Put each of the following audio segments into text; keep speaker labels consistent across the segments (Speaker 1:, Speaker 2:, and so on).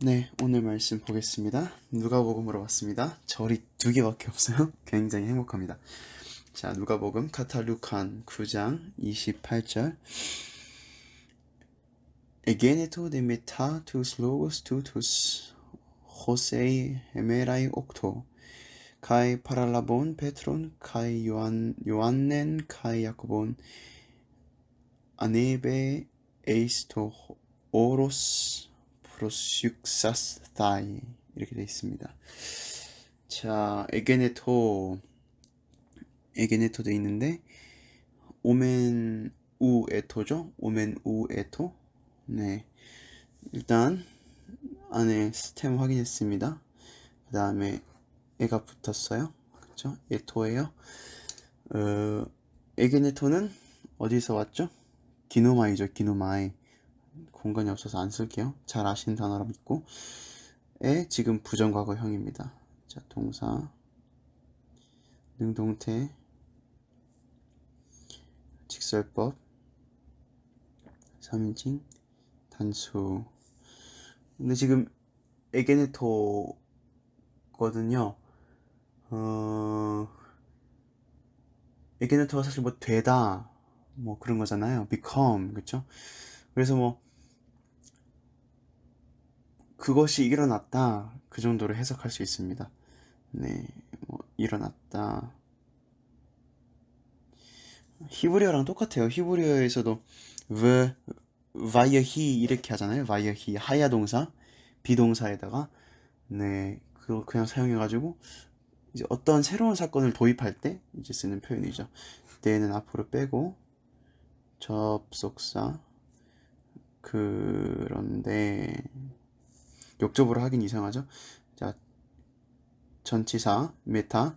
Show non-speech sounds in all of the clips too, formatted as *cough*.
Speaker 1: 네, 오늘 말씀 보겠습니다. 누가복음으로 왔습니다. 절이 두 개밖에 없어요. 굉장히 행복합니다. 자, 누가복음 카탈루칸 9장 28절. Egeneto de meta tus logos tutus, Josei hemerai octo, kai paralabon petron, kai Ioan, Ioannen, kai Jakobon, anebe eisto oros 프로식사스타이 이렇게 되어 있습니다. 자, 에게네토 에게네토 돼 있는데 오멘 우 에토죠? 오멘 우 에토. 네. 일단 안에 스템 확인했습니다. 그다음에 애가 붙었어요. 그렇죠? 에토예요. 어, 에게네토는 어디서 왔죠? 기노마이죠, 기노마이. 공간이 없어서 안 쓸게요. 잘 아시는 단어라 믿고. 에 지금 부정과거형입니다. 자, 동사, 능동태, 직설법, 3인칭, 단수. 근데 지금 에게네토거든요. 어, 에게네토가 사실 뭐 되다, 뭐 그런 거잖아요. become, 그쵸? 그래서 뭐 그것이 일어났다 그 정도로 해석할 수 있습니다. 네, 뭐 일어났다. 히브리어랑 똑같아요. 히브리어에서도 v vayahi 이렇게 하잖아요. vayahi 하야 동사 비동사에다가 네 그걸 그냥 사용해가지고 이제 어떤 새로운 사건을 도입할 때 이제 쓰는 표현이죠. 때는 앞으로 빼고 접속사 그런데 역접으로 하긴 이상하죠. 자, 전치사, 메타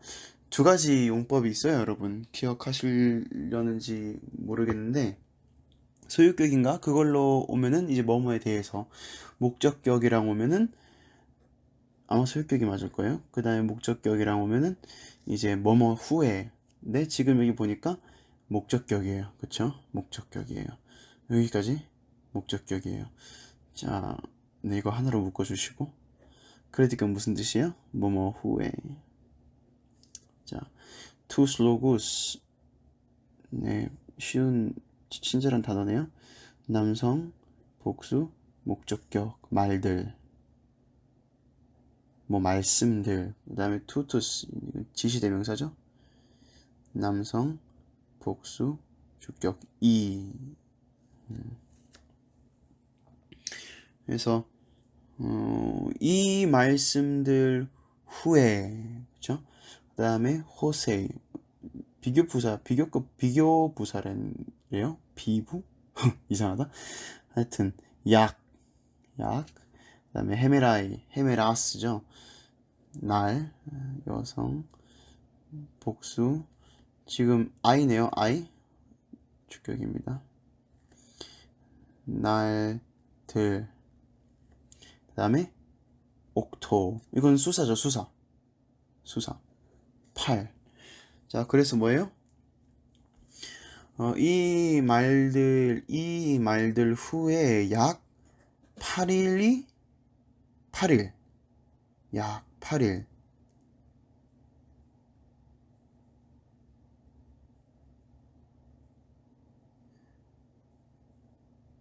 Speaker 1: 두 가지 용법이 있어요, 여러분. 기억하시려는지 모르겠는데 소유격인가 그걸로 오면은 이제 뭐뭐에 대해서 목적격이랑 오면은 아마 소유격이 맞을 거예요. 그 다음에 목적격이랑 오면은 이제 뭐뭐 후에. 근데 지금 여기 보니까 목적격이에요. 그쵸? 목적격이에요. 여기까지 목적격이에요. 자, 네, 이거 하나로 묶어주시고 크레딧은 무슨 뜻이에요? 뭐뭐 후에 자, 투스 로고스 네, 쉬운 친절한 단어네요. 남성, 복수, 목적격, 말들 뭐 말씀들 그 다음에 투투스 지시대명사죠. 남성, 복수, 주격, 이 음. 그래서 어, 이 말씀들 후에 그죠? 그다음에 호세 비교 부사 비교급 비교 부사래요? 비부? *laughs* 이상하다. 하여튼 약 약 그다음에 헤메라이 헤메라스죠? 날 여성 복수. 지금 아이네요 아이? 주격입니다. 날들. 그 다음에 옥토. 이건 수사죠 수사. 수사. 8. 자 그래서 뭐예요? 어, 이 말들 이 말들 후에 약 8일이 8일. 약 8일.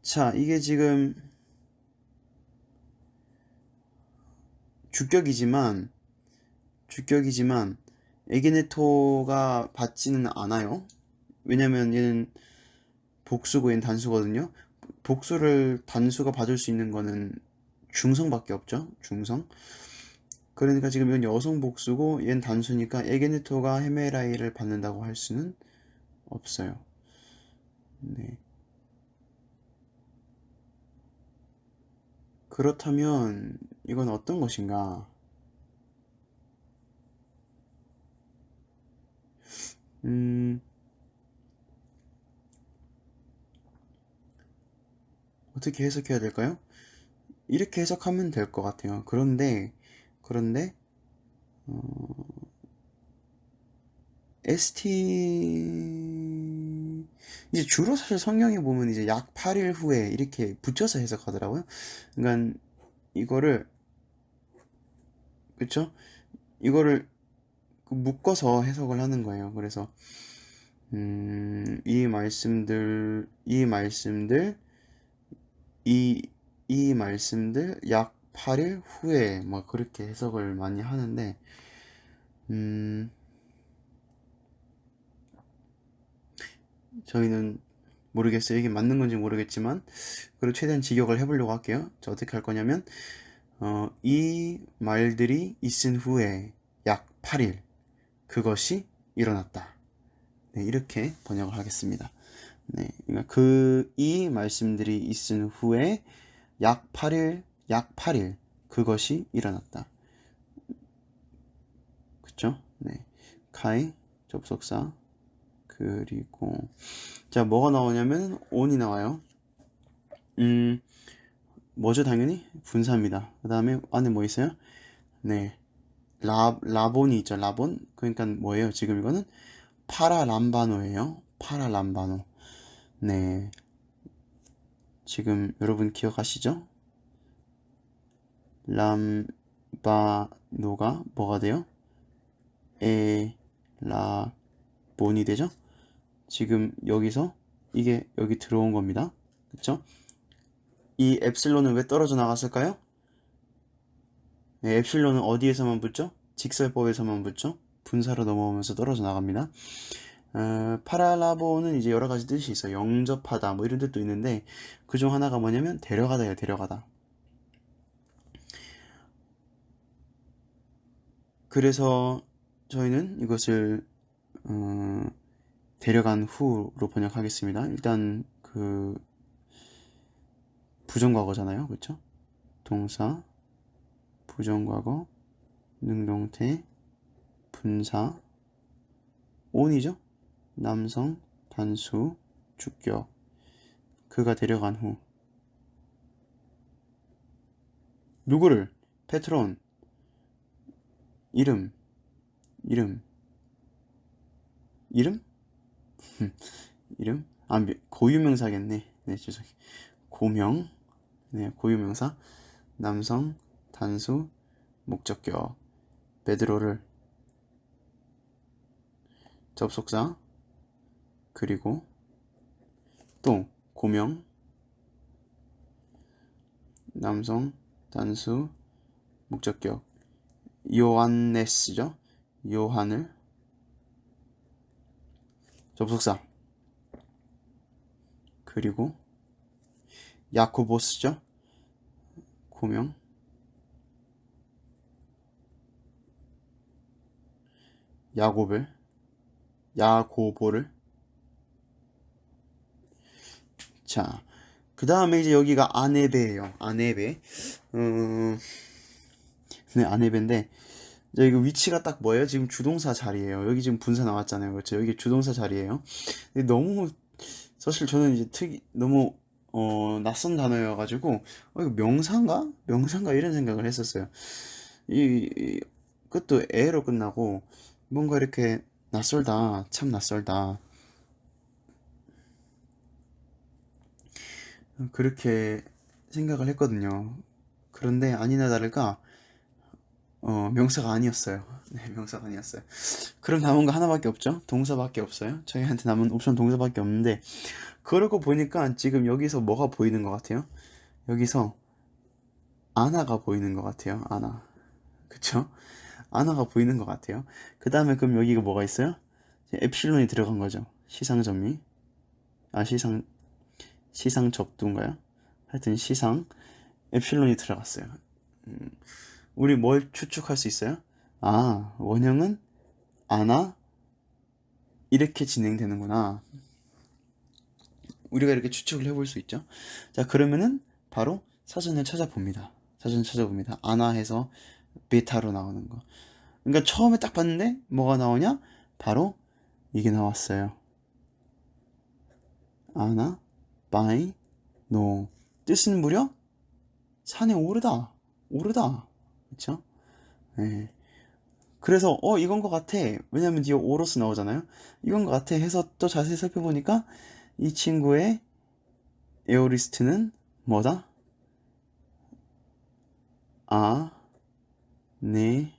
Speaker 1: 자 이게 지금 주격이지만 주격이지만 에게네토가 받지는 않아요. 왜냐면 얘는 복수고 얘는 단수거든요. 복수를 단수가 받을 수 있는 거는 중성밖에 없죠. 중성. 그러니까 지금 이건 여성 복수고 얘는 단수니까 에게네토가 헤메라이를 받는다고 할 수는 없어요. 네. 그렇다면 이건 어떤 것인가? 음, 어떻게 해석해야 될까요? 이렇게 해석하면 될 것 같아요. 그런데, 그런데, 어, ST, 이제 주로 사실 성경에 보면 이제 약 8일 후에 이렇게 붙여서 해석하더라고요. 그러니까 이거를 그쵸? 이거를 그 묶어서 해석을 하는 거예요. 그래서 음, 이 말씀들 이 말씀들 이 이 말씀들 약 8일 후에 뭐 그렇게 해석을 많이 하는데 음, 저희는 모르겠어요. 이게 맞는 건지 모르겠지만 그리고 최대한 직역을 해보려고 할게요. 자, 어떻게 할 거냐면 어, 이 말들이 있은 후에 약 8일 그것이 일어났다. 네, 이렇게 번역을 하겠습니다. 네, 그러니까 그 이 말씀들이 있은 후에 약 8일, 약 8일 그것이 일어났다. 그쵸? 네, 카이 접속사 그리고 자 뭐가 나오냐면 on이 나와요. 음 뭐죠 당연히 분사입니다. 그 다음에 안에 뭐 있어요? 네, 라 라본이 있죠. 라본 그러니까 뭐예요? 지금 이거는 파라람바노예요. 파라람바노. 네. 지금 여러분 기억하시죠? 람바노가 뭐가 돼요? 에, 라, 본이 되죠? 지금 여기서 이게 여기 들어온 겁니다. 그쵸? 이 엡실론은 왜 떨어져 나갔을까요? 네, 엡실론은 어디에서만 붙죠? 직설법에서만 붙죠? 분사로 넘어오면서 떨어져 나갑니다. 어, 파랄라보는 이제 여러 가지 뜻이 있어요. 영접하다 뭐 이런 뜻도 있는데 그 중 하나가 뭐냐면 데려가다예요. 데려가다. 그래서 저희는 이것을 어, 데려간 후로 번역하겠습니다. 일단 그 부정과거잖아요. 그렇죠? 동사, 부정과거, 능동태, 분사, 온이죠? 남성, 단수, 주격. 그가 데려간 후. 누구를? 페트론. 이름. 이름. 이름? *laughs* 이름? 아, 미- 고유명사겠네. 네, 죄송해요. 고명. 네, 고유명사. 남성, 단수, 목적격. 베드로를 접속사 그리고 또 고명 남성 단수 목적격 요한네스죠 요한을 접속사 그리고 야코보스죠 고명 야곱을 야고보를 자, 그 다음에 이제 여기가 아네베예요. 아네베. 음, 네, 아네베인데 이거 위치가 딱 뭐예요? 지금 주동사 자리예요. 여기 지금 분사 나왔잖아요. 그렇죠? 여기 주동사 자리예요. 근데 너무 사실 저는 이제 특이 너무 어, 낯선 단어여가지고 어, 이거 명사인가? 명사인가 이런 생각을 했었어요. 이, 이 그것도 에로 끝나고 뭔가 이렇게 낯설다, 참 낯설다. 그렇게 생각을 했거든요. 그런데 아니나 다를까, 어, 명사가 아니었어요. *laughs* 네, 명사가 아니었어요. 그럼 남은 거 하나밖에 없죠? 동사밖에 없어요. 저희한테 남은 옵션 동사밖에 없는데, 그러고 보니까 지금 여기서 뭐가 보이는 것 같아요? 여기서 아나가 보이는 것 같아요. 아나. 그쵸? 아나가 보이는 것 같아요. 그 다음에 그럼 여기가 뭐가 있어요? 엡실론이 들어간 거죠. 시상 점이. 아, 시상, 시상 접두인가요? 하여튼 시상, 엡실론이 들어갔어요. 음, 우리 뭘 추측할 수 있어요? 아, 원형은 아나, 이렇게 진행되는구나. 우리가 이렇게 추측을 해볼 수 있죠. 자, 그러면은 바로 사전을 찾아봅니다. 사전을 찾아봅니다. 아나 해서 베타로 나오는 거. 그러니까 처음에 딱 봤는데 뭐가 나오냐? 바로 이게 나왔어요. 아나, 바이, 노. 뜻은 무려 산에 오르다, 오르다. 그쵸? 네. 그래서 어 이건 것 같아. 왜냐면 뒤에 오로스 나오잖아요. 이건 것 같아 해서 또 자세히 살펴보니까 이 친구의 에어리스트는 뭐다? 아, 네,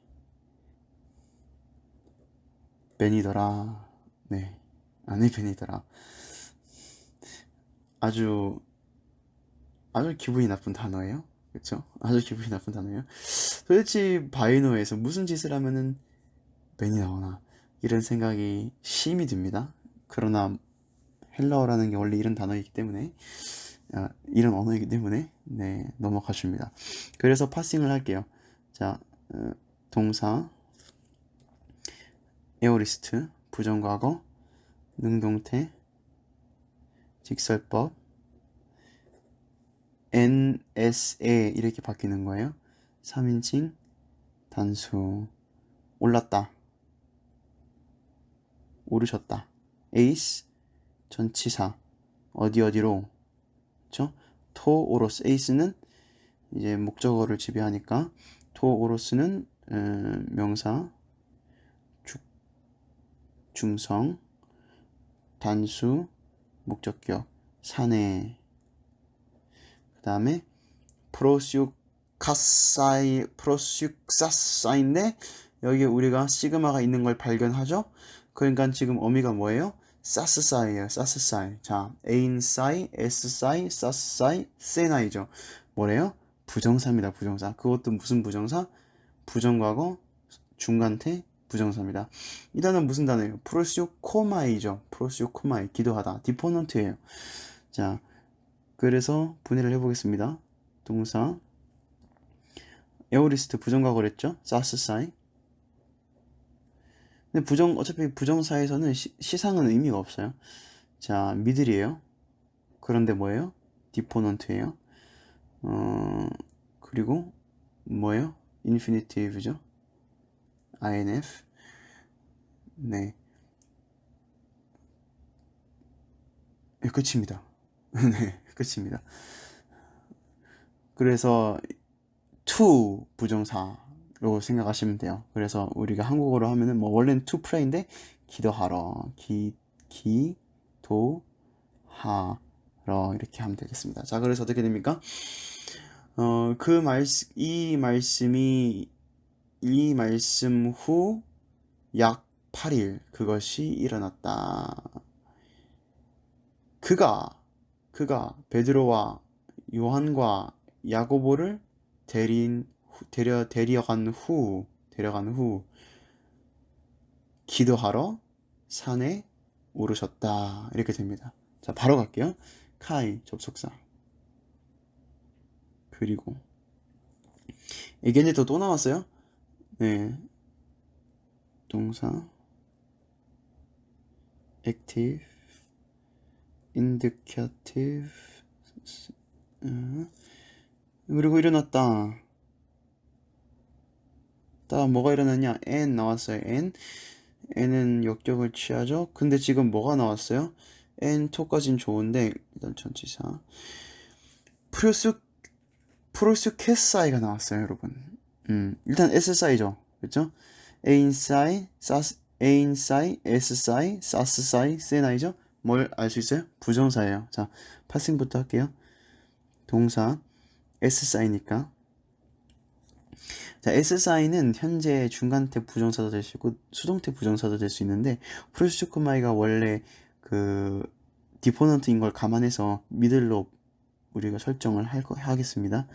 Speaker 1: 벤이더라. 네, 아내 벤이더라. 아주, 아주 기분이 나쁜 단어예요. 그쵸? 아주 기분이 나쁜 단어예요. 도대체 바이노에서 무슨 짓을 하면은 벤이 나오나. 이런 생각이 심히 듭니다. 그러나 헬라어라는 게 원래 이런 단어이기 때문에 아, 이런 언어이기 때문에 네 넘어가 줍니다. 그래서 파싱을 할게요. 자 어, 동사 에어리스트 부정과거 능동태 직설법 NSA 이렇게 바뀌는 거예요. 3인칭 단수 올랐다 오르셨다 에이스 전치사 어디 어디로 그쵸? 토 오로스 에이스는 이제 목적어를 지배하니까 토 오로스는 음, 명사 주, 중성 단수 목적격 사내 그 다음에 프로시우카사이 프로시우사사인데 여기 우리가 시그마가 있는 걸 발견하죠 그러니까 지금 어미가 뭐예요? 사스사이예요. 사스사이. 자, 에인사이, 에스사이, 사스사이, 세나이죠. 뭐래요? 부정사입니다. 부정사. 그것도 무슨 부정사? 부정과거, 중간태, 부정사입니다. 이 단어는 무슨 단어예요? 프로시오 코마이죠. 프로시오 코마이. 기도하다. 디포넌트예요. 자, 그래서 분해를 해보겠습니다. 동사 에오리스트 부정과거랬죠? 사스사이. 근데 부정 어차피 부정사에서는 시, 시상은 의미가 없어요. 자, 미들이에요. 그런데 뭐예요? 디포넌트예요. 어, 그리고 뭐예요? 인피니티브죠. INF. 네. 네, 끝입니다. *laughs* 네, 끝입니다. 그래서 to 부정사 로 생각하시면 돼요. 그래서 우리가 한국어로 하면은 뭐 원래는 to pray인데 기도하러 기 기도하러 이렇게 하면 되겠습니다. 자, 그래서 어떻게 됩니까? 어, 그 말씀 이 말씀이 이 말씀 후 약 8일 그것이 일어났다. 그가 그가 베드로와 요한과 야고보를 데린 후- 데려 데려간 후 데려간 후 기도하러 산에 오르셨다 이렇게 됩니다. 자 바로 갈게요. 카이 접속사 그리고 에겐제도 또 나왔어요. 네 동사 active indicative 어, 그리고 일어났다. 다음 뭐가 일어났냐? n 나왔어요. n n은 역격을 취하죠. 근데 지금 뭐가 나왔어요? n 토까진 좋은데 일단 전치사 프로스 프로스캐사이가 나왔어요, 여러분. 음 일단 s사이죠, 그렇죠? a인사이, 사스 a인사이, s사이, 사스사이, 세나이죠? 뭘 알 수 있어요? 부정사예요. 자, 파싱부터 할게요. 동사 s사이니까 자, s사이는 현재 중간태 부정사도 될 수 있고 수동태 부정사도 될 수 있는데 프로스코마이가 원래 그 디포넌트인 걸 감안해서 미들로 우리가 설정을 할 거, 하겠습니다.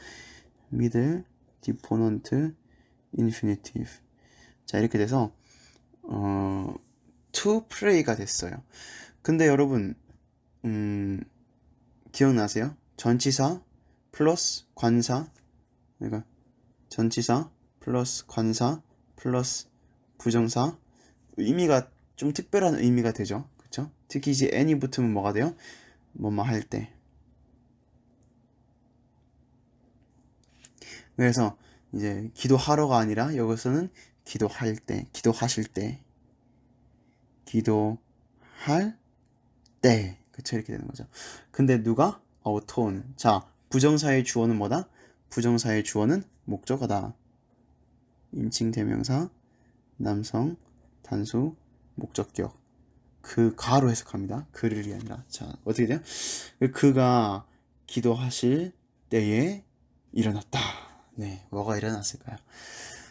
Speaker 1: 미들 디포넌트 인피니티브 자 이렇게 돼서 어 to pray가 됐어요. 근데 여러분 음 기억나세요? 전치사 플러스 관사 그러니까 전치사 플러스 관사 플러스 부정사 의미가 좀 특별한 의미가 되죠. 그렇죠? 특히 이제 n이 붙으면 뭐가 돼요? 뭐뭐 할 때. 그래서 이제 기도하러가 아니라 여기서는 기도할 때, 기도하실 때, 기도할 때, 그쵸 이렇게 되는 거죠. 근데 누가 어톤? 자, 부정사의 주어는 뭐다? 부정사의 주어는 목적어다. 인칭 대명사, 남성, 단수, 목적격. 그 가로 해석합니다. 그를 아니라. 자, 어떻게 돼요? 그가 기도하실 때에 일어났다. 네, 뭐가 일어났을까요?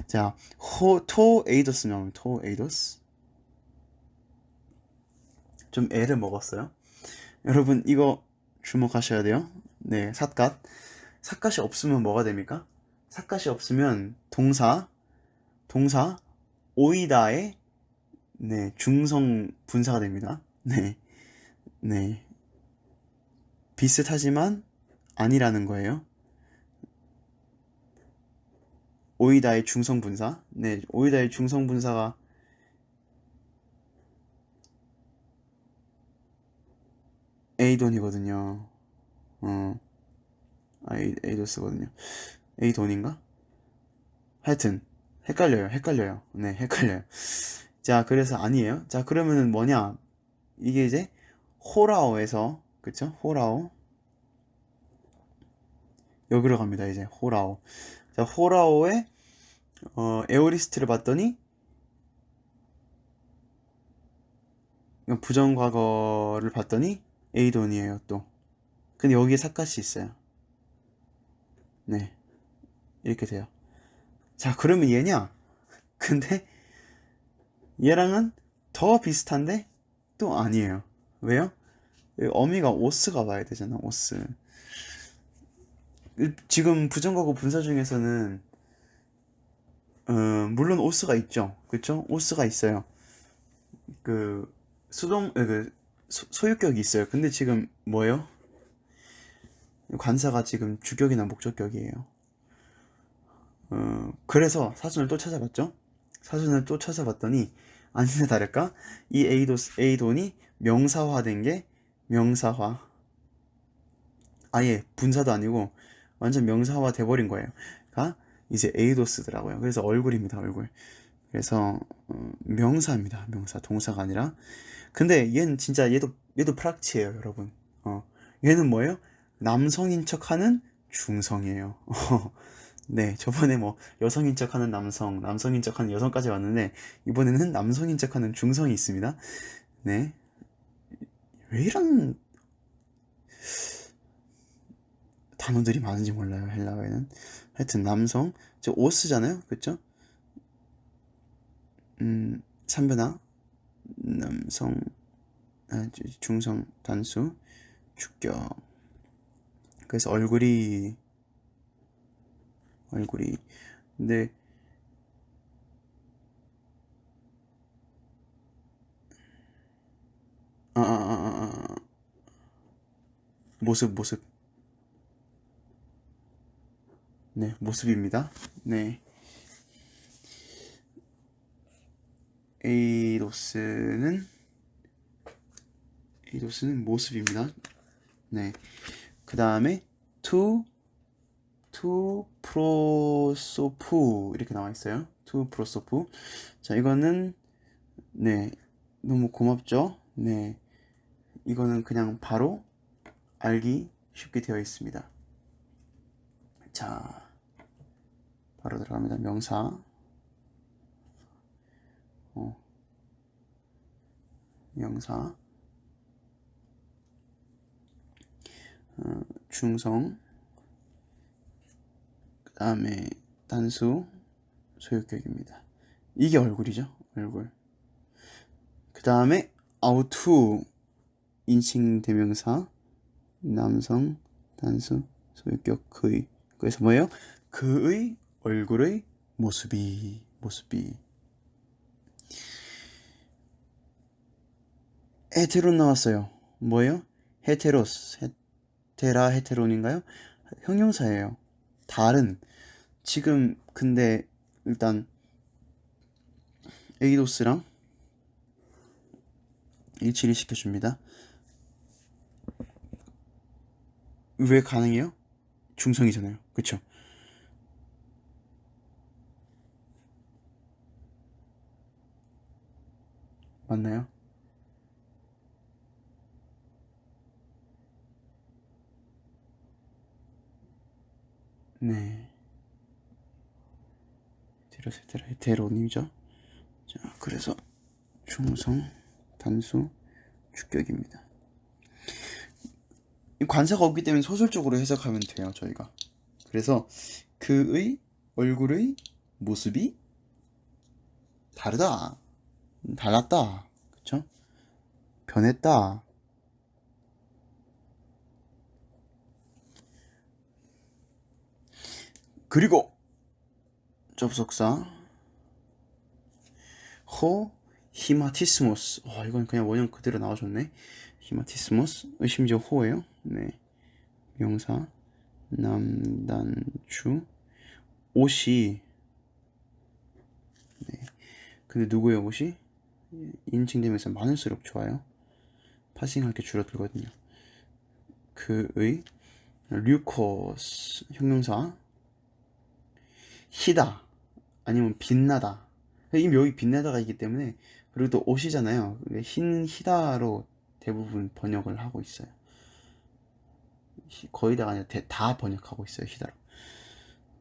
Speaker 1: 자, 호, 토 에이도스 나오면 토 에이도스. 좀 애를 먹었어요. 여러분, 이거 주목하셔야 돼요. 네, 삿갓. 삿갓이 없으면 뭐가 됩니까? 삿갓이 없으면 동사, 동사, 오이다의 네, 중성 분사가 됩니다. 네, 네. 비슷하지만 아니라는 거예요. 오이다의 중성 분사. 네, 오이다의 중성 분사가 에이돈이거든요. 어, 아, 에이, 에이도스거든요. 에이돈인가? 하여튼, 헷갈려요, 헷갈려요. 네, 헷갈려요. 자, 그래서 아니에요. 자, 그러면은 뭐냐? 이게 이제 호라오에서, 그쵸? 호라오. 여기로 갑니다, 이제. 호라오. 자, 호라오의 어, 에오리스트를 봤더니 부정과거를 봤더니 에이돈이에요, 또. 근데 여기에 삿갓이 있어요. 네. 이렇게 돼요. 자, 그러면 얘냐? 근데 얘랑은 더 비슷한데 또 아니에요. 왜요? 어미가 오스가 와야 되잖아, 오스. 지금 부정과거 분사 중에서는 어, 물론 오스가 있죠. 그쵸? 오스가 있어요. 그 수동 에, 그 소, 소유격이 있어요. 근데 지금 뭐예요? 관사가 지금 주격이나 목적격이에요. 어, 그래서 사전을 또 찾아봤죠. 사전을 또 찾아봤더니 아니나 다를까 이 에이도 에이돈이 명사화된 게 명사화 아예 분사도 아니고 완전 명사화 돼버린 거예요. 가 이제 에이도스더라고요. 그래서 얼굴입니다, 얼굴. 그래서 어, 명사입니다, 명사. 동사가 아니라. 근데 얘는 진짜 얘도 얘도 프락치예요, 여러분. 어, 얘는 뭐예요? 남성인 척하는 중성이에요. *laughs* 네, 저번에 뭐 여성인 척하는 남성, 남성인 척하는 여성까지 왔는데 이번에는 남성인 척하는 중성이 있습니다. 네, 왜 이런 단어들이 많은지 몰라요 헬라어에는. 하여튼 남성 저 오스잖아요 그쵸? 음 삼변화 남성 아, 중성 단수 주격. 그래서 얼굴이 얼굴이 근데 아, 아, 아, 아, 아. 모습 모습 네, 모습입니다. 네. 에이도스는 에이도스는 모습입니다. 네. 그 다음에 투, 투 프로소프 이렇게 나와 있어요. 투 프로소프. 자, 이거는 네, 너무 고맙죠. 네, 이거는 그냥 바로 알기 쉽게 되어 있습니다. 자, 바로 들어갑니다. 명사. 어, 명사. 어, 중성. 그 다음에 단수. 소유격입니다. 이게 얼굴이죠. 얼굴. 그 다음에 아우투. 인칭 대명사. 남성. 단수. 소유격 그의. 그래서 뭐예요? 그의 얼굴의 모습이 모습이 헤테론 나왔어요. 뭐예요? 헤테로스 헤테라 헤테론인가요? 형용사예요. 다른 지금 근데 일단 에이도스랑 일치를 시켜줍니다. 왜 가능해요? 중성이잖아요. 그쵸? 맞나요? 네. 헤테로세테라 헤테로님이죠. 자, 그래서 중성 단수 주격입니다. 이 관사가 없기 때문에 소설적으로 해석하면 돼요, 저희가. 그래서 그의 얼굴의 모습이 다르다. 달랐다. 그쵸? 변했다. 그리고 접속사 호 히마티스모스. 와 이건 그냥 원형 그대로 나와줬네. 히마티스모스. 심지어 호예요. 네. 명사 남단추 옷이 네. 근데 누구예요 옷이? 인칭되면서 많을수록 좋아요. 파싱할 게 줄어들거든요. 그의 류코스 형용사 희다 아니면 빛나다 이미 여기 빛나다가 있기 때문에 그리고 또 옷이잖아요. 흰 희다로 대부분 번역을 하고 있어요. 히- 거의 다가 아니라 대- 다 번역하고 있어요 희다로.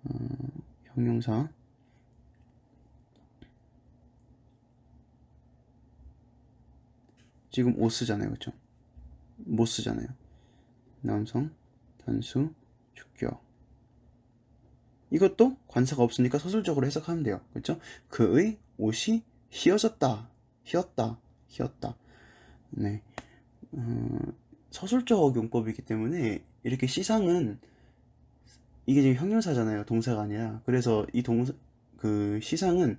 Speaker 1: 어, 형용사 지금 옷 쓰잖아요, 그렇죠? 못 쓰잖아요. 남성 단수 주격 이것도 관사가 없으니까 서술적으로 해석하면 돼요. 그렇죠? 그의 옷이 휘어졌다, 휘었다, 휘었다. 네, 어, 서술적 용법이기 때문에 이렇게 시상은 이게 지금 형용사잖아요, 동사가 아니라. 그래서 이 동사 그 시상은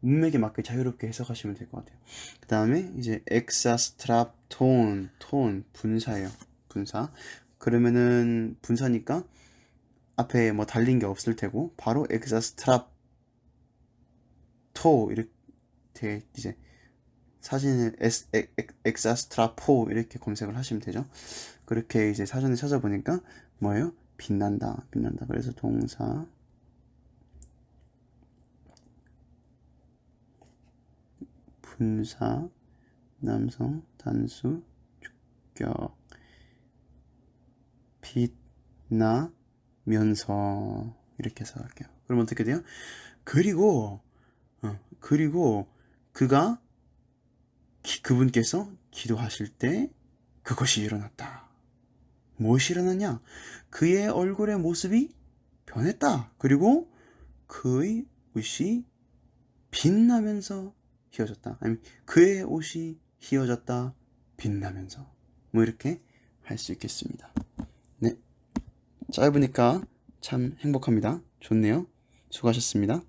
Speaker 1: 문맥에 맞게 자유롭게 해석하시면 될 것 같아요. 그 다음에 이제 엑사스트랍 톤, 톤, 분사예요. 분사. 그러면은 분사니까 앞에 뭐 달린 게 없을 테고 바로 엑사스트랍 토 이렇게 이제 사진을 엑사스트라포 이렇게 검색을 하시면 되죠. 그렇게 이제 사전에 찾아보니까 뭐예요? 빛난다, 빛난다. 그래서 동사 분사 남성 단수 주격 빛나 면서 이렇게 해서 할게요. 그럼 어떻게 돼요? 그리고 어, 그리고 그가 기- 그분께서 기도하실 때 그것이 일어났다. 무엇이 일어났냐? 그의 얼굴의 모습이 변했다. 그리고 그의 옷이 빛나면서 휘어졌다. 아니 그의 옷이 휘어졌다. 빛나면서 뭐 이렇게 할 수 있겠습니다. 네. 짧으니까 참 행복합니다. 좋네요. 수고하셨습니다.